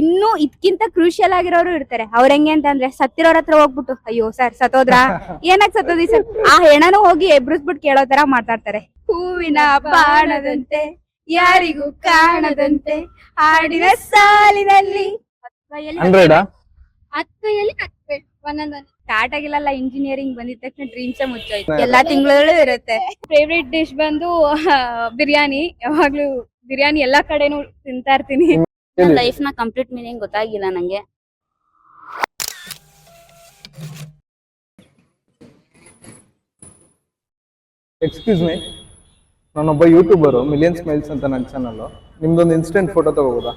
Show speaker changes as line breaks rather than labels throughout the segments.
ಇನ್ನು ಇದಕ್ಕಿಂತ ಕ್ರೂಷಿಯಲ್ ಆಗಿರೋರು ಇರ್ತಾರೆ. ಅವ್ರ ಹೆಂಗೆ ಅಂತ ಅಂದ್ರೆ ಸತ್ತಿರೋರ್ ಹತ್ರ ಹೋಗ್ಬಿಟ್ಟು ಅಯ್ಯೋ ಸರ್ ಸತೋದ್ರ ಏನಕ್ ಸತ್ತೋದಿ ಸರ್? ಆ ಹೆಣನು ಹೋಗಿ ಎಬ್ರಿಸ್ಬಿಟ್ಟು ಕೇಳೋ ತರ ಮಾತಾಡ್ತಾರೆ. ಹೂವಿನ ಬಾಣದಂತೆ ಯಾರಿಗೂ ಕಾಣದಂತೆ ಹಾಡಿನ ಸಾಲಿನಲ್ಲಿ. ಹತ್ತೈಯಲ್ಲಿ ಒಂದೊಂದೊಂದು ಸ್ಟಾರ್ಟ್ ಆಗಿಲ್ಲಲ್ಲ ಇಂಜಿನಿಯರಿಂಗ್ ಬಂದಿದ ತಕ್ಷಣ ಡ್ರೀಮ್ಸ್ ಮುಚ್ಚೋಯ್ತು. ಎಲ್ಲಾ ತಿಂಗಳಲ್ಲೂ ಇರುತ್ತೆ. ಫೇವ್ರೆಟ್ ಡಿಶ್ ಬಂದು ಬಿರಿಯಾನಿ. ಯಾವಾಗ್ಲೂ ಬಿರಿಯಾನಿ ಎಲ್ಲಾ ಕಡೆನೂ ತಿಂತಾ ಇರ್ತೀನಿ.
ಹೇಳಿ.
ಲೈಫ್ನ ಕಂಪ್ಲೀಟ್ ಮೀನಿಂಗ್ ಗೊತ್ತಾಗಿಲ್ಲ ನಂಗೆ.
ಎಕ್ಸ್ಕ್ಯೂಸ್ ಮೀ ನಾನೊಬ್ಬ ಯೂಟ್ಯೂಬರು ಮಿಲಿಯನ್ ಸ್ಮೈಲ್ಸ್ ಅಂತ ನನ್ನ ಚಾನಲ್ ನಿಮ್ದೊಂದು ಇನ್ಸ್ಟೆಂಟ್ ಫೋಟೋ ತಗೋಬೋದಾ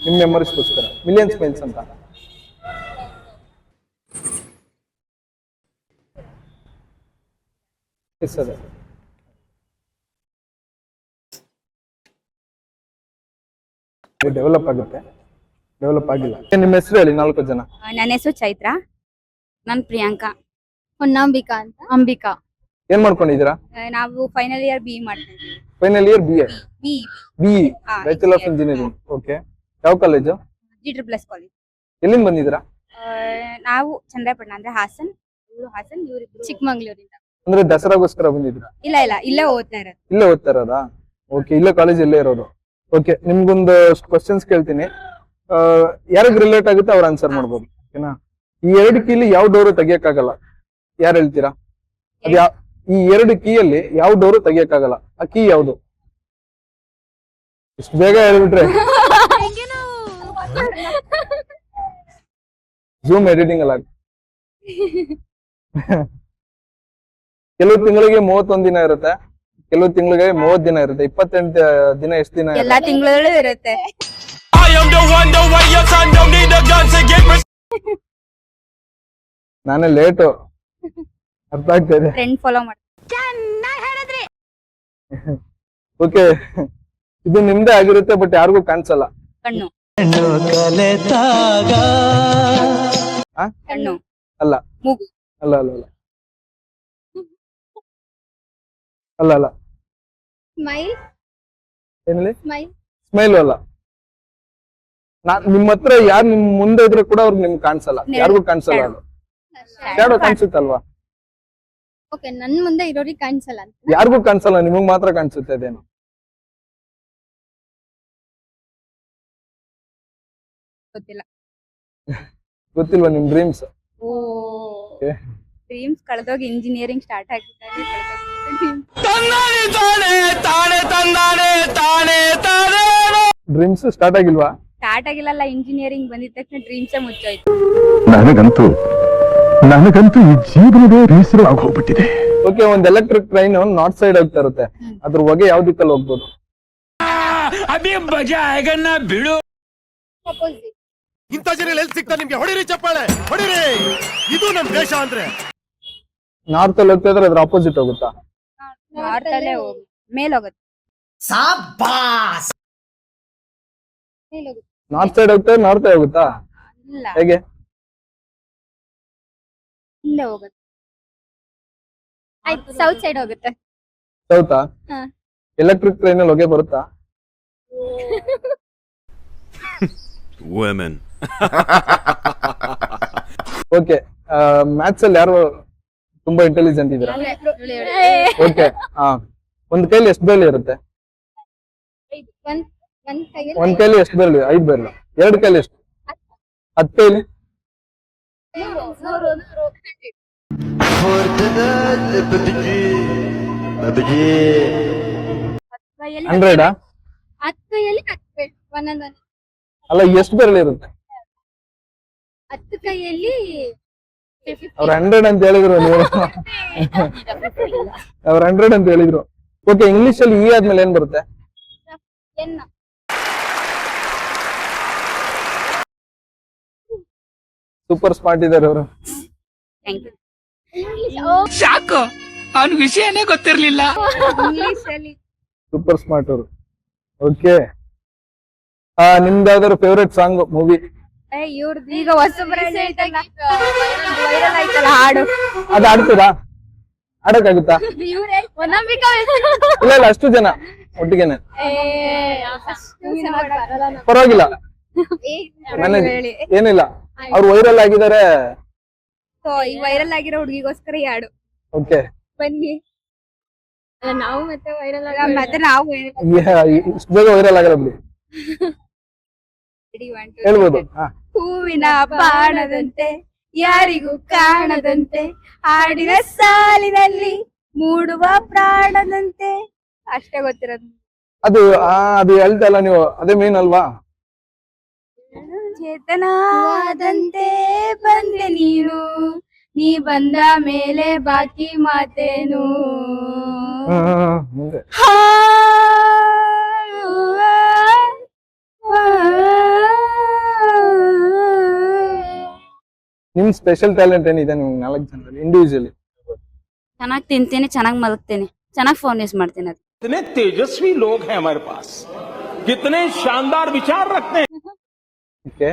ನಿಮ್ಮ ಮೆಮೊರೀಸ್ಗೋಸ್ಕರ ಮಿಲಿಯನ್ ಸ್ಮೈಲ್ಸ್ ಅಂತ. ಎಸ್ ಅದೇ ಡೆವಲಪ್ ಆಗುತ್ತೆ. ಡೆವಲಪ್ ಆಗಿಲ್ಲ. ನಿಮ್ಮ ಹೆಸರು ಹೇಳಿ ನಾಲ್ಕು ಜನ?
ನನ್ನ ಹೆಸರು ಚೈತ್ರ.
ನನ್ ಪ್ರಿಯಾಂಕಾ.
ಹೊನ್ನಾಂಬಿಕಾ ಅಂತ. ಅಂಬಿಕಾ.
ಏನ್ ಮಾಡ್ಕೊಂಡಿದ್ದೀರಾ?
ನಾವು ಫೈನಲ್ ಇಯರ್ ಬಿ ಮಾಡ್ತೀವಿ
final year B E
B
B
ಹಾ,
ಬ್ಯಾಚುಲರ್ ಆಫ್ ಇಂಜಿನಿಯರಿಂಗ್ ಓಕೆ ಯಾವ college
G triple S college
ಎಲ್ಲಿಂದ ಬಂದಿದ್ದೀರಾ?
ನಾವು ಚಂದ್ರಪಟ್ಟಣ ಅಂದ್ರೆ ಹಾಸನ್. ಇವರು ಹಾಸನ್ ಇವ್ರಿಬ್ರು ಚಿಕ್ಕಮಂಗ್ಳೂರಿಂದ.
ಅಂದ್ರೆ ದಸರಾಗೋಸ್ಕರ ಬಂದಿದ್ದೀರಾ?
ಇಲ್ಲ ಇಲ್ಲ ಇಲ್ಲೇ ಓದ್ತಾ ಇರೋದು.
ಇಲ್ಲೇ ಓದ್ತಾ ಇರೋದಾ? ಓಕೆ ಇಲ್ಲೇ ಕಾಲೇಜ್ ಇಲ್ಲೇ ಇರೋದು ಓಕೆ ನಿಮ್ಗೊಂದು ಕ್ವಶನ್ಸ್ ಕೇಳ್ತೀನಿ. ಯಾರಿಗೆ ರಿಲೇಟ್ ಆಗುತ್ತೆ ಅವ್ರು ಆನ್ಸರ್ ಮಾಡ್ಬೋದು ಓಕೆನಾ ಈ ಎರಡು ಕೀಲಿ ಯಾವ ಡೋರು ತೆಗಿಯಕ್ಕಾಗಲ್ಲ? ಯಾರು ಹೇಳ್ತೀರಾ? ಅದ್ ಯಾ ಈ ಎರಡು ಕೀಯಲ್ಲಿ ಯಾವ ಡೋರು ತೆಗಿಯಕ್ಕಾಗಲ್ಲ? ಆ ಕೀ ಯಾವುದು? ಇಷ್ಟು ಬೇಗ ಹೇಳ್ಬಿಟ್ರೆ. ಜೂಮ್ ಎಡಿಟಿಂಗ್ ಅಲ್ಲ ಕೆಲವು ತಿಂಗಳಿಗೆ ಮೂವತ್ತೊಂದ್ ದಿನ ಇರುತ್ತೆ. ಕೆಲವು ತಿಂಗಳಿಗೆ ಮೂವತ್ ದಿನ ಇರುತ್ತೆ ಇಪ್ಪತ್ತೆಂಟು ದಿನ ಎಷ್ಟು ದಿನ
ಎಲ್ಲಾ ತಿಂಗಳಲ್ಲೂ ಇರುತ್ತೆ.
ನಾನೇ ಲೇಟು. ಅರ್ಥ ಆಗ್ತದೆ ಇದೆ.
ಟ್ರೆಂಡ್ ಫಾಲೋ ಮಾಡಿ.
ಓಕೆ ಇದು ನಿಮ್ದೇ ಆಗಿರುತ್ತೆ ಬಟ್ ಯಾರಿಗೂ ಕಾಣಿಸಲ್ಲ.
ಕಣ್ಣು.
ಆ?
ಕಣ್ಣು.
ಅಲ್ಲ.
ಮೂಗು.
ಅಲ್ಲ ಅಲ್ಲ ಅಲ್ಲ. ಅಲ್ಲ ಅಲ್ಲ.
ಸ್ಮೈಲ್
ಏನಲ್ಲಿ?
ಸ್ಮೈಲ್
ಸ್ಮೈಲು ಅಲ್ಲ. ನಾ ನಿಮ್ ಹತ್ರ ಯಾರು ನಿಮ್ ಮುಂದೆ ಇದ್ರೆ ಕೂಡ ಅವ್ರಿಗೆ ನಿಮ್ಗೆ ಕಾಣಿಸಲ್ಲ. ಯಾರಿಗೂ ಕಾಣಿಸಲ್ಲ ಅದು. ಶಾಡೋ ಕಾಣಿಸುತ್ತಲ್ವಾ?
ಓಕೆ ನನ್ ಮುಂದೆ ಇರೋರಿಗೆ ಕಾಣಿಸಲ್ಲ ಅಂತ.
ಯಾರಿಗೂ ಕಾಣಿಸಲ್ಲ ನಿಮಗ್ ಮಾತ್ರ ಕಾಣಿಸುತ್ತೆ ಅದೇನು.
ಗೊತ್ತಿಲ್ಲ.
ಗೊತ್ತಿಲ್ವಾ ನಿಮ್ ಡ್ರೀಮ್ಸ್
ಓ. ಡ್ರೀಮ್ಸ್ ಕಳೆದೋಗಿ ಇಂಜಿನಿಯರಿಂಗ್ ಸ್ಟಾರ್ಟ್ ಆಗಿದ್ದಾರೆ
ತಂದಾನೆ ತಾನೆ ತಾನೆ ತಾನೆ ತಾನೆ.
ಡ್ರೀಮ್ಸ್ ಸ್ಟಾರ್ಟ್ ಆಗಿಲ್ವಾ?
ಸ್ಟಾರ್ಟ್ ಆಗಿಲ್ಲಲ್ಲ ಇಂಜಿನಿಯರಿಂಗ್ ಬಂದಿದ ತಕ್ಷಣ ಡ್ರೀಮ್ಸ್ ಮುಚ್ಚೋಯ್ತು.
ನನಗಂತೂ ನನಗಂತೂ ಈ ಜೀವನವೇ ಬೇಸರ ಹೋಗ್ಬಿಟ್ಟಿದೆ.
ಓಕೆ ಒಂದ್ ಎಲೆಕ್ಟ್ರಿಕ್ ಟ್ರೈನ್ ನಾರ್ತ್ ಸೈಡ್ ಹೋಗ್ತಾ ಇರುತ್ತೆ. ಅದ್ರ ಹೊಗೆ ಯಾವ ದಿಕ್ಕಲ್ಲಿ ಹೋಗ್ಬೋದು?
ಬಿಡು
ಇಂಥ ಜನ ಎಲ್ಲಿ ಸಿಗ್ತಾ ನಿಮ್ಗೆ? ಹೊಡಿರಿ ಚಪ್ಪಾಳೆ ಹೊಡಿರಿ. ಇದು ನಮ್ ದೇಶ ಅಂದ್ರೆ.
ನಾರ್ತ್ ಅಲ್ಲಿ ಹೋಗ್ತಾ ಇದ್ರೆ ಅದ್ರ ಆಪೋಸಿಟ್ ಹೋಗುತ್ತಾ?
ನಾರ್ತ್ ಅಲ್ಲೇ ಹೋಗಿ. ಮೇಲ್ ಹೋಗುತ್ತೆ. ಮೇಲ್ ಹೋಗುತ್ತೆ.
ನಾರ್ತ್ ಸೈಡ್ ಹೋಗ್ತಾ ನಾರ್ತ್ ಹೋಗುತ್ತಾ?
ಇಲ್ಲ.
ಹೇಗೆ?
ಇಲ್ಲೇ ಹೋಗುತ್ತೆ. ಆಯ್ತು ಸೌತ್ ಸೈಡ್ ಹೋಗುತ್ತೆ.
ಸೌತಾ
ಹಾ.
ಎಲೆಕ್ಟ್ರಿಕ್ ಟ್ರೈನ್ ಅಲ್ಲಿ ಹೋಗೇ ಬರುತ್ತಾ?
ವುಮೆನ್
ಓಕೆ ಮ್ಯಾಥ್ಸ್ ಅಲ್ಲಿ ಯಾರು ತುಂಬಾ ಇಂಟೆಲಿಜೆಂಟ್ ಇದ್ದೀರಾ? ಓಕೆ ಹಾ ಒಂದ್ ಕೈಲಿ ಎಷ್ಟು ಬೇಲಿ ಇರುತ್ತೆ?
ಒಂದ್ ಒಂದ್ ಕೈಯಲ್ಲಿ
ಒಂದ್ ಕೈಲಿ ಎಷ್ಟು ಬೇಲಿ ಐದ್ ಬೇಲಿ ಎರಡ್ ಕೈಲಿ ಎಷ್ಟು? ಹತ್ ಕೈಲಿ? ಹಂಡ್ರೆಡ್ ಅಲ್ಲ ಎಷ್ಟು ಬೇರೆ ಇರುತ್ತೆ?
ಹತ್ತು ಕೈಯಲ್ಲಿ
ಅವ್ರ ಹಂಡ್ರೆಡ್ ಅಂತ ಹೇಳಿದ್ರು ನೀವು ಅವ್ರ ಹಂಡ್ರೆಡ್ ಅಂತ ಹೇಳಿದ್ರು. ಓಕೆ ಇಂಗ್ಲಿಷ್ ಅಲ್ಲಿ ಈ ಆದ್ಮೇಲೆ ಏನ್ ಬರುತ್ತೆ? ಸೂಪರ್ ಸ್ಮಾರ್ಟ್ ಇದಾರೆ ಅವರು.
ಥ್ಯಾಂಕ್ ಯು
ಸಾಕು. ಅವನ ವಿಷಯನೇ ಗೊತ್ತಿರ್ಲಿಲ್ಲ.
ಇಂಗ್ಲಿಷ್ ಅಲ್ಲಿ.
ಸೂಪರ್ ಸ್ಮಾರ್ಟ್ ಅವರು. ಓಕೆ ನಿಮ್ದಾದ್ರು ಫೇವ್ರೆಟ್ ಸಾಂಗ್ ಮೂವಿ
ಇವ್ರದ್ದು ಈಗ ಹೊಸ ವೈರಲ್ ಆಯ್ತಲ್ಲ ಹಾಡು.
ಅದ್ ಆಡ್ತೀರಾ ಆಡಕ್ಕಾಗುತ್ತಾ
ಒನ್ನಂಬಿಕಾ
ಇಲ್ಲ ಇಲ್ಲ ಅಷ್ಟು ಜನ ಒಟ್ಟಿಗೆನೆ. ಪರವಾಗಿಲ್ಲ. Manage- ಏನಿಲ್ಲ. ಅವ್ರು ವೈರಲ್ ಆಗಿದ್ದಾರೆ.
ಸೊ ಈ ವೈರಲ್ ಆಗಿರೋ ಹುಡುಗಿಗೋಸ್ಕರ ಈ ಹಾಡು.
ಓಕೆ
ಬನ್ನಿ.
ನಾವು ಮತ್ತೆ ವೈರಲ್
ಮತ್ತೆ ನಾವು
ಇಷ್ಟು ಬೇಗ ವೈರಲ್ ಆಗಲ್ಲ ಬಿಡಿ. ಹೇಳ್ಬೋದು. ಹಾ.
ಹೂವಿನ ಬಾಣದಂತೆ ಯಾರಿಗೂ ಕಾಣದಂತೆ ಹಾಡಿನ ಸಾಲಿನಲ್ಲಿ ಮೂಡುವ ಪ್ರಾಣದಂತೆ. ಅಷ್ಟೇ ಗೊತ್ತಿರೋದು.
ಅದು ಆ ಅದು ಹೇಳ್ತಲ್ಲ ನೀವು ಅದೇ ಮೇನ್ ಅಲ್ವಾ?
ಚೇತನಾದಂತೆ ಬಂದೆ ನೀನು ನೀ ಬಂದ ಮೇಲೆ ಬಾಕಿ ಮಾತೇನು. ಹಾ,
ನಿಮ್ ಸ್ಪೆಷಲ್ ಟ್ಯಾಲೆಂಟ್ ಏನಿದೆ ನಿಮ್ಗೆ ನಾಲ್ಕು ಜನರಲ್ಲಿ ಇಂಡಿವಿಜುವಲಿ
ಚೆನ್ನಾಗಿ ತಿಂತೀನಿ ಚೆನ್ನಾಗಿ ಮಲಗ್ತೀನಿ ಚೆನ್ನಾಗಿ ಫೋನ್ ಯೂಸ್ ಮಾಡ್ತೀನಿ ಅದು
कितने तेजस्वी लोग हैं हमारे पास कितने शानदार विचार रखते हैं
ಓಕೆ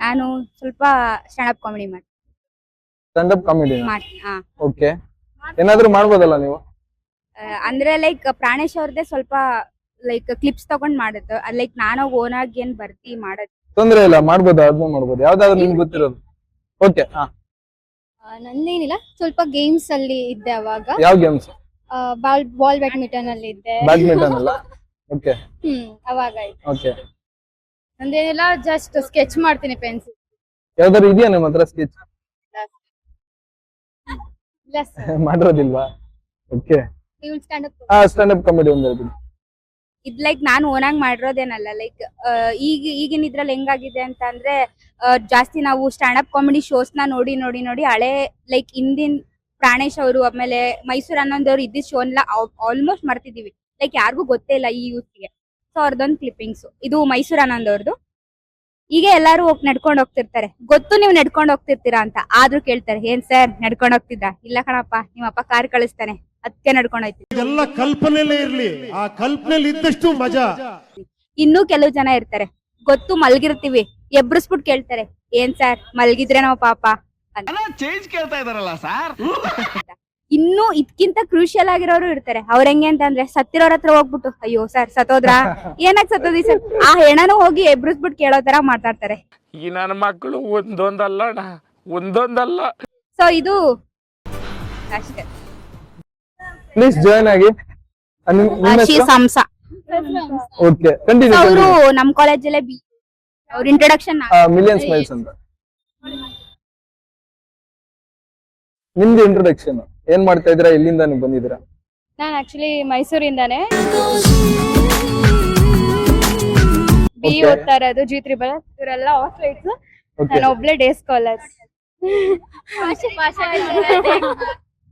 ನಾನು ಸ್ವಲ್ಪ ಸ್ಟ್ಯಾಂಡ್ ಅಪ್ ಕಾಮಿಡಿ ಮಾಡಿ
ಸ್ಟ್ಯಾಂಡ್ ಅಪ್ ಕಾಮಿಡಿ
ಮಾಡ್ತೀನಿ ಹಾ
ಓಕೆ ಏನಾದ್ರೂ ಮಾಡ್ಬೋದಲ್ಲ ನೀವು
ಆ, ಅಂದ್ರೆ ಲೈಕ್ ಪ್ರಾಣೇಶ್ ಅವ್ರದ್ದೇ ಸ್ವಲ್ಪ ಲೈಕ್ ಕ್ಲಿಪ್ಸ್ ತಗೊಂಡ್ ಮಾಡುತ್ತೆ ಲೈಕ್ ನಾನು ಓನ್ ಆಗಿ ಏನ್ ಬರ್ತಿ ಮಾಡೋದು
ತೊಂದ್ರೆ ಇಲ್ಲ ಮಾಡ್ಬೋದು ಅದನ್ನ ಮಾಡ್ಬೋದು ಯಾವ್ದಾದ್ರು ನಿಮ್ಗೆ ಗೊತ್ತಿರೋದು ಓಕೆ ಹಾ.
ನಂದೇನಿಲ್ಲ ಸ್ವಲ್ಪ ಗೇಮ್ಸ್ ಅಲ್ಲಿ ಇದ್ದೆ ಅವಾಗ.
ಯಾವ ಗೇಮ್ಸ್
ಬಾಲ್ ಬಾಲ್ ಬ್ಯಾಡ್ಮಿಂಟನ್ ಅಲ್ಲಿ ಇದ್ದೆ.
ಬ್ಯಾಡ್ಮಿಂಟನ್ ಅಲ್ಲ? ಓಕೆ
ಹ್ಮ್ ಅವಾಗ ಆಯ್ತು.
ಓಕೆ
ನಂದೇನಿಲ್ಲ ಜಸ್ಟ್ ಸ್ಕೆಚ್ ಮಾಡ್ತೀನಿ ಪೆನ್ಸಿಲ್
ಯಾವ್ದಾದ್ರು ಇದೆಯಾ ನಿಮ್ಮ ಹತ್ರ ಸ್ಕೆಚ್ ಮಾಡಿರೋದಿಲ್ವಾ? ಓಕೆ
ಸ್ಟ್ಯಾಂಡ್ ಅಪ್
ಹಾ ಸ್ಟ್ಯಾಂಡ್ ಅಪ್ ಕಾಮಿಡಿ ಒಂದು ಹೇಳ್ಬಿಡಿ
ಇದ್ ಲೈಕ್ ನಾನು ಓನ್ ಆಗಿ ಮಾಡಿರೋದೇನಲ್ಲ ಲೈಕ್ ಈಗ, ಈಗಿನ ಇದ್ರಲ್ಲಿ ಹೆಂಗಾಗಿದೆ ಅಂತ ಅಂದ್ರೆ ಜಾಸ್ತಿ ನಾವು ಸ್ಟ್ಯಾಂಡ್ ಅಪ್ ಕಾಮಿಡಿ ಶೋಸ್ನ ನೋಡಿ ನೋಡಿ ನೋಡಿ ಹಳೆ ಲೈಕ್ ಹಿಂದಿನ ಪ್ರಾಣೇಶ್ ಅವರು ಆಮೇಲೆ ಮೈಸೂರು ಅನ್ನೋದವ್ರು ಇದ್ದಿದ್ ಶೋ ಎಲ್ಲ ಆಲ್ಮೋಸ್ಟ್ ಮರ್ತಿದೀವಿ. ಲೈಕ್ ಯಾರಿಗೂ ಗೊತ್ತೇ ಇಲ್ಲ ಈ ಯೂತ್ಗೆ ಸೊ ಅವ್ರದ್ದೊಂದು ಕ್ಲಿಪ್ಪಿಂಗ್ಸ್ ಇದು ಮೈಸೂರು ಅನ್ನೋದವ್ರದ್ದು ಈಗ ಎಲ್ಲಾರು ಹೋಗ್ ನಡ್ಕೊಂಡ್ ಹೋಗ್ತಿರ್ತಾರೆ. ಗೊತ್ತು ನೀವು ನಡ್ಕೊಂಡ್ ಹೋಗ್ತಿರ್ತೀರಾ ಅಂತ. ಆದ್ರೂ ಕೇಳ್ತಾರೆ, ಏನ್ ಸರ್ ನಡ್ಕೊಂಡ್ ಹೋಗ್ತಿದ್ದ? ಇಲ್ಲ ಕಣಪ್ಪ, ನಿಮ್ಮಪ್ಪ ಕಾರ್ ಕಳಿಸ್ತಾನೆ. ಅದಕ್ಕೆ ನಡ್ಕೊಂಡ್ ಎಲ್ಲ
ಇದೆಲ್ಲ ಕಲ್ಪನೆಲೇ ಇರ್ಲಿ. ಆ ಕಲ್ಪನೆ ಇದ್ದಷ್ಟು ಮಜಾ.
ಇನ್ನೂ ಕೆಲವು ಜನ ಇರ್ತಾರೆ. ಗೊತ್ತು ಮಲ್ಗಿರ್ತೀವಿ. ಎಬ್ರಿಸ್ಬಿಟ್ಟು ಕೇಳ್ತಾರೆ. ಏನ್ ಸರ್? ಮಲ್ಗಿದ್ರೆ ನಾವು ಪಾಪ ಅಂತ.
ಚೇಂಜ್ ಕೇಳ್ತಾ ಇದಾರಲ್ಲ ಸರ್
ಇನ್ನು ಇದಕ್ಕಿಂತ ಕ್ರೂಷಿಯಲ್ ಆಗಿರೋರು ಇರ್ತಾರೆ. ಅವ್ರ ಹೆಂಗೆ ಅಂತ ಅಂದ್ರೆ ಸತ್ತಿರೋರ್ ಹತ್ರ ಹೋಗ್ಬಿಟ್ಟು ಅಯ್ಯೋ ಸರ್ ಸತೋದ್ರ ಏನಾಗ್ ಸತ್ತೋದಿ ಸರ್? ಆ ಹೆಣನು ಹೋಗಿ ಎಬ್ರಿಸ್ಬಿಟ್ಟು ಕೇಳೋ ತರ ಮಾತಾಡ್ತಾರೆ.
ಈ ನನ್ನ ಮಕ್ಕಳು ಒಂದೊಂದಲ್ಲ ಅಣ್ಣ ಒಂದೊಂದಲ್ಲ.
ಸೊ ಇದು ಅಷ್ಟೇ.
ಪ್ಲೀಸ್ ಜಾಯ್ನ್ ಆಗಿ
ಸಂಸ
ಓಕೆ ಕಂಟಿನ್ಯೂ
ಅವರು ಕಾಲೇಜಲ್ಲೇ ಬಿ ಅವ್ರ ಇಂಟ್ರೊಡಕ್ಷನ್
ಮಿಲಿಯನ್ ಸ್ಮೈಲ್ಸ್ ಅಂತ. ನಿಮ್ದು ಇಂಟ್ರೊಡಕ್ಷನ್ ಏನ್ ಮಾಡ್ತಾ ಇದ್ದೀರಾ? ಎಲ್ಲಿಂದ ನೀವು ಬಂದಿದ್ದೀರಾ?
ನಾನು ಆಕ್ಚುಲಿ ಮೈಸೂರಿಂದಾನೆ. ಬಿ. ಓದ್ತಾ ಇರೋದು ಜಿ ತ್ರಿಬಲ್ ಇವರೆಲ್ಲ ಆಫ್ಲೈಟ್ಸ್ ನಾನು ಒಬ್ಳೆ ಡೇ ಸ್ಕಾಲರ್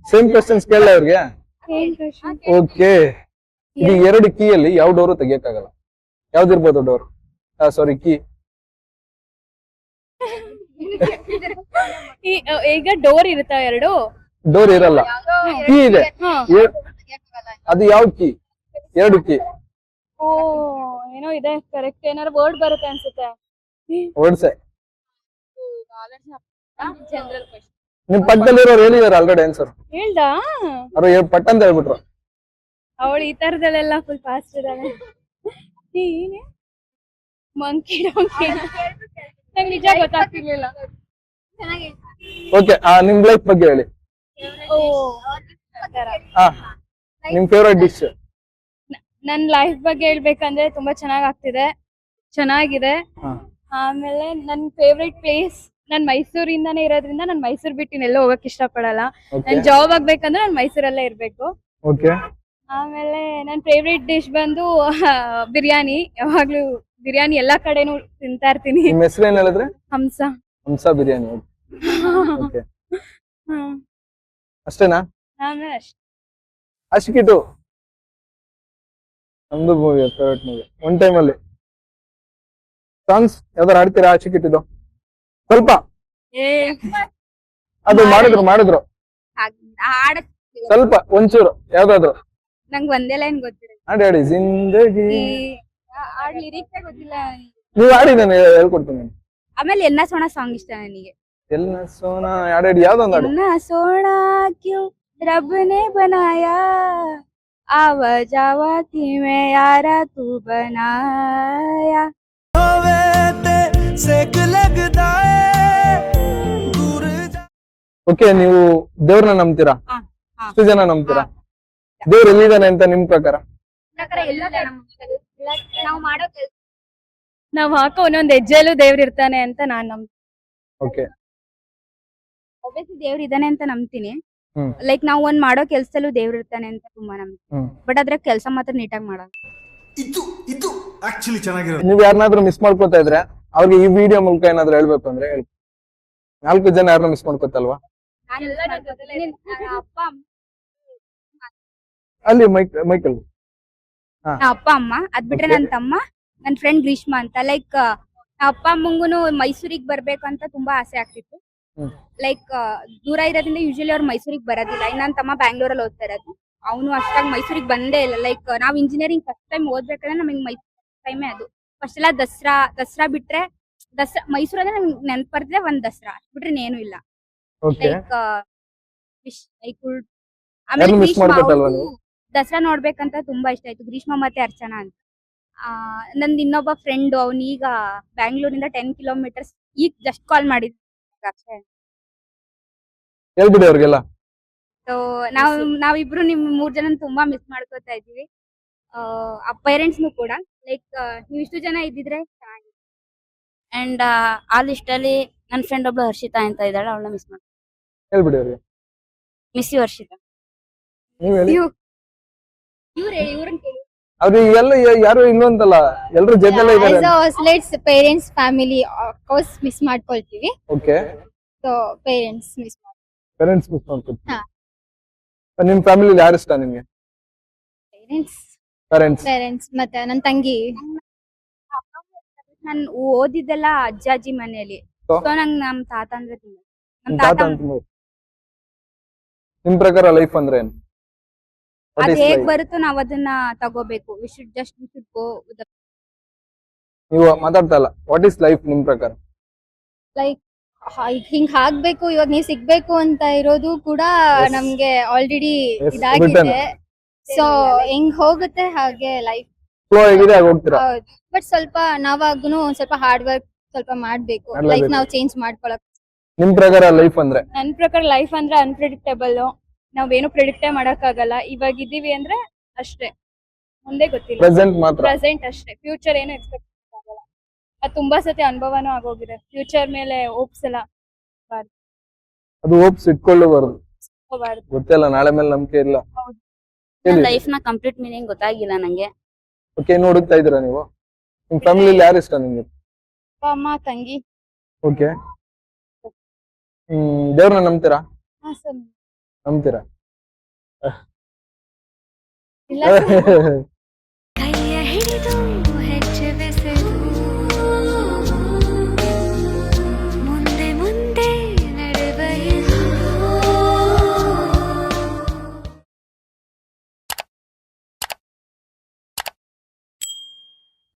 ಸೇಮ್ ಕ್ವಶನ್ಸ್ ಕೇಳಲ್ಲ ಅವ್ರಿಗೆ. ಓಕೆ ಈ ಎರಡು ಕೀ ಅಲ್ಲಿ ಯಾವ ಡೋರ್ ತೆಗಿಯಕ್ಕಾಗಲ್ಲ? ಯಾವ್ದಿರ್ಬೋದು ಡೋರ್ ಸಾರಿ ಕೀ
ಈಗ ಡೋರ್ ಇರುತ್ತಾ ಎರಡು?
ಡೋರ್ ಇರಲ್ಲ. ಕೀ ಇದೆ. ಅದು ಯಾವ ಕೀ ಎರಡು ಕೀ
ಓ ಏನೋ ಇದೆ. ಕರೆಕ್ಟ್ ಏನಾರು ವರ್ಡ್ ಬರುತ್ತೆ ಅನ್ಸುತ್ತೆ.
ವರ್ಡ್ಸ್
ಜನರಲ್
ನಿಮ್ ಪಕ್ಕದಲ್ಲಿರೋರು ಹೇಳಿದಾರೆ ಆಲ್ರೆಡಿ ಆನ್ಸರ್
ಹೇಳ್ದಾ?
ಅವ್ರು ಪಟ್ಟ ಪಟ್ ಅಂತ ಹೇಳ್ಬಿಟ್ರು.
ಅವಳು ಈ ತರದಲ್ಲೆಲ್ಲ ಫುಲ್ ಫಾಸ್ಟ್ ಇದ್ದಾಳೆ. ಏನೇ ಮಂಕಿ ಡೊಂಕಿ ನಂಗೆ ನಿಜ ಗೊತ್ತಾಗ್ತಿರ್ಲಿಲ್ಲ.
ಓಕೆ ಆ ನಿಮ್ ಲೈಫ್ ಬಗ್ಗೆ ಹೇಳಿ.
ಓ
ಹಾ ನಿಮ್ ಫೇವ್ರೆಟ್ ಡಿಶ್
ನನ್ ಲೈಫ್ ಬಗ್ಗೆ ಹೇಳ್ಬೇಕಂದ್ರೆ ತುಂಬಾ ಚೆನ್ನಾಗ್ ಆಗ್ತಿದೆ. ಚೆನ್ನಾಗಿದೆ. ಆಮೇಲೆ ನನ್ ಫೇವ್ರೆಟ್ ಪ್ಲೇಸ್ ನಾನ್ ಮೈಸೂರಿಂದಾನೇ ಇರೋದ್ರಿಂದ ನಾನ್ ಮೈಸೂರ್ ಬಿಟ್ಟು ಎಲ್ಲೋ ಹೋಗಕ್ ಇಷ್ಟ ಪಡಲ್ಲ ನನ್ ಜಾಬ್ ಆಗ್ಬೇಕಂದ್ರೆ ನಾನ್ ಮೈಸೂರಲ್ಲೇ ಇರ್ಬೇಕು.
ಓಕೆ
ಆಮೇಲೆ ನನ್ ಫೇವ್ರೇಟ್ ಡಿಶ್ ಬಂದು ಬಿರಿಯಾನಿ. ಯಾವಾಗ್ಲೂ ಬಿರಿಯಾನಿ ಎಲ್ಲಾ ಕಡೆನೂ ತಿಂತಾ ಇರ್ತೀನಿ.
ನಿಮ್ಮ ಹೆಸರು ಏನ್ ಹೇಳಿದ್ರೆ?
ಹಂಸ.
ಹಂಸ ಬಿರಿಯಾನಿ. ಓಕೆ
ಹ್ಮ್.
ಅಷ್ಟೇನಾ?
ಆಮೇಲೆ ಅಷ್ಟೇ
ಅಶಿಕಿಟು ನಮ್ದು movie favourite movie one time ಅಲ್ಲಿ. ಸಾಂಗ್ಸ್ ಯಾವ್ದಾರು ಆಡ್ತೀರಾ ಅಶಿಕಿಟ್ಟಿದು ಸ್ವಲ್ಪ ಅದು ಮಾಡಿದ್ರು ಮಾಡಿದ್ರು
ಹಾಡ
ಸ್ವಲ್ಪ ಒಂಚೂರು ಯಾವ್ದಾದ್ರು
ನಂಗೆ ಒಂದೇ ಲೈನ್ ಗೊತ್ತಿಲ್ಲ
ಆಡಿ ಆಡಿ ಜಿಂದಗಿ
ಹಾಡ್ ಲಿರಿಕ್ಸೇ ಗೊತ್ತಿಲ್ಲ
ನೀವು ಆಡಿ ನಾನು ಹೇಳ್ಕೊಡ್ತೀನಿ
ಆಮೇಲೆ ಎನ್ನ ಸೋಣ ಸಾಂಗ್ ಇಷ್ಟ ನನಗೆ
ಎಲ್ಲ ಸೋನಾ ಆಡಿ ಯಾವ್ದೊಂದು ಆಡಿ
इतना सोना क्यों रब ने बनाया आवा जावा की मैं यारा तू बनाया
ಓಕೆ ನೀವು ದೇವ್ರನ್ನ ನಂಬ್ತೀರಾ?
ಹಾ, ಹಾ.
ಎಷ್ಟು ಜನ ನಂಬ್ತೀರಾ. ದೇವ್ರ ಎಲ್ಲಿದ್ದಾನೆ ಅಂತ ನಿಮ್ ಪ್ರಕಾರ?
ನಾವು ಮಾಡೋ ಕೆಲ್ಸ
ನಾವ್ ಹಾಕೋ ಒಂದೊಂದ್ ಹೆಜ್ಜೆಲ್ಲೂ ದೇವ್ರ ಇರ್ತಾನೆ ಅಂತ ನಾನ್ ನಂಬ್ತೀನಿ
ಓಕೆ
ಒಬ್ಬಿಯಸ್ಲಿ ದೇವ್ರ ಇದಾನೆ ಅಂತ ನಂಬ್ತೀನಿ.
ಹ್ಮ್.
ಲೈಕ್ ನಾವ್ ಒಂದ್ ಮಾಡೋ ಕೆಲ್ಸದಲ್ಲೂ ದೇವ್ರ ಇರ್ತಾನೆ ಅಂತ ತುಂಬಾ ನಂಬ್ತೀನಿ.
ಹ್ಮ್.
ಬಟ್ ಅದ್ರ ಕೆಲ್ಸ ಮಾತ್ರ ನೀಟಾಗಿ ಮಾಡೋದು
ಇದು ಇದು ಆಕ್ಚುಲಿ ಚೆನ್ನಾಗಿರೋದು.
ನೀವ್ ಯಾರನ್ನಾದ್ರೂ ಮಿಸ್ ಮಾಡ್ಕೊತಾ ಇದ್ರೆ ಅವ್ರಿಗೆ ಈ ವಿಡಿಯೋ ಮೂಲಕ ಏನಾದ್ರು ಹೇಳ್ಬೇಕು ಅಂದ್ರೆ ಹೇಳಿ. ನಾಲ್ಕು ಜನ ಯಾರನ್ನ ಮಿಸ್ ಮಾಡ್ಕೊತಲ್ವಾ? ಅಲ್ಲಿ ಮೈಕ್ ಮೈಕಲ್.
ಅಪ್ಪ ಅಮ್ಮ ಅದ್ ಬಿಟ್ರೆ ನನ್ ತಮ್ಮ ನನ್ ಫ್ರೆಂಡ್ ಗ್ರೀಷ್ಮಾ ಅಂತ. ಲೈಕ್ ಅಪ್ಪ ಅಮ್ಮಂಗುನು ಮೈಸೂರಿಗೆ ಬರ್ಬೇಕು ಅಂತ ತುಂಬಾ ಆಸೆ ಆಗ್ತಿತ್ತು. ಲೈಕ್ ದೂರ ಇರೋದ್ರಿಂದ ಯೂಶಲಿ ಅವ್ರು ಮೈಸೂರಿಗೆ ಬರೋದಿಲ್ಲ. ಇನ್ನ ನನ್ ತಮ್ಮ ಬ್ಯಾಂಗ್ಳೂರಲ್ಲಿ ಓದ್ತಾ ಇರೋದು. ಅವನು ಅಷ್ಟಾಗಿ ಮೈಸೂರಿಗೆ ಬಂದೇ ಇಲ್ಲ. ಲೈಕ್ ನಾವ್ ಇಂಜಿನಿಯರಿಂಗ್ ಫಸ್ಟ್ ಟೈಮ್ ಓದ್ಬೇಕಾದ್ರೆ ನಮಗೆ ಮೈಸೂರು ಟೈಮೇ ಅದು. ಫಸ್ಟ್ ಎಲ್ಲ ದಸರಾ ದಸರಾ ಬಿಟ್ರೆ ದಸರಾ ಮೈಸೂರು ಅಂದ್ರೆ ನಂಗೆ ನೆನ್ಪ್ ಬರ್ತಿದೆ ಒಂದ್ ದಸರಾ. ಬಿಟ್ರೆ ಏನು ಇಲ್ಲ.
ಓಕೆ
ಲೈಕ್ ಲೈಕ್
ಯಾರ್ನೂ
ಆಮೇಲೆ ಗ್ರೀಷ್ಮ ದಸರಾ ನೋಡ್ಬೇಕಂತ ತುಂಬಾ ಇಷ್ಟ ಆಯ್ತು. ಗ್ರೀಷ್ಮ ಮತ್ತೆ ಅರ್ಚನಾ ಅಂತ. ಆ ನಂದ್ ಇನ್ನೊಬ್ಬ ಫ್ರೆಂಡ್ ಅವ್ನ್ ಈಗ ಬ್ಯಾಂಗ್ಳೂರಿಂದ ಟೆನ್ ಕಿಲೋಮೀಟರ್ಸ್ ಈಗ ಜಸ್ಟ್ ಕಾಲ್ ಮಾಡಿದ್.
ಹೇಳ್ಬಿಡಿ ಅವ್ರಿಗೆಲ್ಲ.
ಸೊ ನಾವ್ ನಾವಿಬ್ರು ನಿಮ್ ಮೂರ್ ಜನ ತುಂಬಾ ಮಿಸ್ ಮಾಡ್ಕೋತಾ ಇದೀವಿ ಆ ಪೇರೆಂಟ್ಸ್ನು ಕೂಡ. ಲೈಕ್ ನೀವು ಇಷ್ಟು ಜನ ಇದ್ದಿದ್ರೆ ಚೆನ್ನಾಗಿ
ಅಂಡ್ ಆ ಲಿಸ್ಟ್ ಅಲ್ಲಿ ನನ್ನ ಫ್ರೆಂಡ್ ಒಬ್ಳು ಹರ್ಷಿತಾ ಅಂತ ಇದ್ದಾಳೆ ಅವಳನ್ನ ಮಿಸ್ ಮಾಡಿ.
ಹೇಳ್ಬಿಡಿ ಅವ್ರಿಗೆ.
Miss you Harshita.
ನೀವ್ ಹೇಳಿ.
ಇವ್ರ ಇವ್ರನ್ ಕೇಳಿ.
ಅವ್ರಿಗೆ ಎಲ್ಲ ಯಾರು ಇಲ್ಲ ಅಂತಲ್ಲ ಎಲ್ರು ಇದ್ದಾರೆ ಇದಾರೆ
let's parents family course miss ಮಾಡ್ಕೊಳ್ತೀವಿ.
Okay
so parents miss
parents miss ಮಾಡ್ಕೊತೀನಿ
ಹಾ.
ನಿಮ್ ಫ್ಯಾಮಿಲಿ ಯಾರು ಇಷ್ಟ ನಿಮ್ಗೆ?
ಪೇರೆಂಟ್ಸ್
ಪೇರೆಂಟ್ಸ್
ಪೇರೆಂಟ್ಸ್ ಮತ್ತೆ ನನ್ನ ತಂಗಿ.
ನಾನ್ ಓದಿದ್ದೆಲ್ಲ ಅಜ್ಜ ಅಜ್ಜಿ ಮನೆಯಲ್ಲಿ.
So?
ಸೊ ನಂಗ್ ನಮ್ ತಾತ ಅಂದ್ರೆ ತುಂಬಾ ನಮ್
ನಿಮ್
ತಾತ
ತಾತ ಅಂತ ನಿಮ್ ಪ್ರಕಾರ ಲೈಫ್ ಅಂದ್ರೆ ಏನು? What
ಅದ್
is
ಹೇಗ್
life?
ಬರುತ್ತೋ ನಾವ್ ಅದನ್ನ ತಗೋಬೇಕು. We should just we should go
ನೀವು ಮಾತಾಡ್ತಾ ಇಲ್ಲ. ವಾಟ್ ಇಸ್ ಲೈಫ್ ನಿಮ್ ಪ್ರಕಾರ?
ಲೈಕ್ ಹಿಂಗ್ ಆಗ್ಬೇಕು ಇವಾಗ ನೀವ್ ಸಿಗ್ಬೇಕು ಅಂತ ಇರೋದು ಕೂಡ
Yes.
ನಮ್ಗೆ ಆಲ್ರೆಡಿ
Yes,
ಇದಾಗಿದೆ.
written.
ಸೊ ಹೆಂಗ್ ಹೋಗುತ್ತೆ ಹಾಗೆ ಲೈಫ್
ಫ್ಲೋ ಹೇಗಿದೆ ಹೋಗ್ತೀರಾ?
ಹೌದು. ಬಟ್ ಸ್ವಲ್ಪ ನಾವಾಗುನು ಒಂದ್ ಸ್ವಲ್ಪ ಹಾರ್ಡ್ ವರ್ಕ್ ಸ್ವಲ್ಪ ಮಾಡ್ಬೇಕು.
ಲೈಕ್
ಲೈಫ್ ನಾವ್ ಚೇಂಜ್ ಮಾಡ್ಕೊಳಕ್.
ನಿಮ್ ಪ್ರಕಾರ ಲೈಫ್ ಅಂದ್ರೆ?
ನನ್ ಪ್ರಕಾರ ಲೈಫ್ ಅಂದ್ರೆ ಅನ್ಪ್ರಿಡಿಕ್ಟೇಬಲ್ ನಾವೇನು ಪ್ರಿಡಿಕ್ಟೇ ಮಾಡಕ್ಕಾಗಲ್ಲ. ಇವಾಗ ಇದೀವಿ ಅಂದ್ರೆ ಅಷ್ಟೇ. ಮುಂದೆ ಗೊತ್ತಿಲ್ಲ.
ಪ್ರೆಸೆಂಟ್ ಮಾತ್ರ.
ಪ್ರೆಸೆಂಟ್ ಅಷ್ಟೇ. ಫ್ಯೂಚರ್ ಏನು ಎಕ್ಸ್ಪೆಕ್ಟ್ ಆಗಲ್ಲ ಅದು ತುಂಬಾ ಸತಿ ಅನುಭವನೂ ಆಗೋಗಿದೆ. ಫ್ಯೂಚರ್ ಮೇಲೆ ಹೋಪ್ಸ್ ಎಲ್ಲ
ಅದು ಹೋಪ್ಸ್ ಇಟ್ಕೊಳ್ಳಬಾರ್ದು ಗೊತ್ತಿಲ್ಲ ನಾಳೆ ಮೇಲೆ ನಂಬಿಕೆ ಇಲ್ಲ.
ಹೌದು.
ಹೇಳಿ
ಲೈಫ್ನ ಕಂಪ್ಲೀಟ್ ಮೀನಿಂಗ್ ಗೊತ್ತಾಗಿಲ್ಲ ನಂಗೆ.
ಓಕೆ ಏನು ಹುಡುಕ್ತಾ ಇದ್ದೀರಾ ನೀವು? ನಿಮ್ಮ ಫ್ಯಾಮಿಲಿ ಯಾರು ಇಷ್ಟ ನಿಮಗೆ
ಅಪ್ಪ ಅಮ್ಮ ತಂಗಿ.
ಓಕೆ ಹ್ಮ್ ದೇವ್ರನ್ನ ನಂಬ್ತೀರಾ?
ಹಾ ಸರ್.
ನಂಬ್ತೀರಾ?
ಇಲ್ಲ.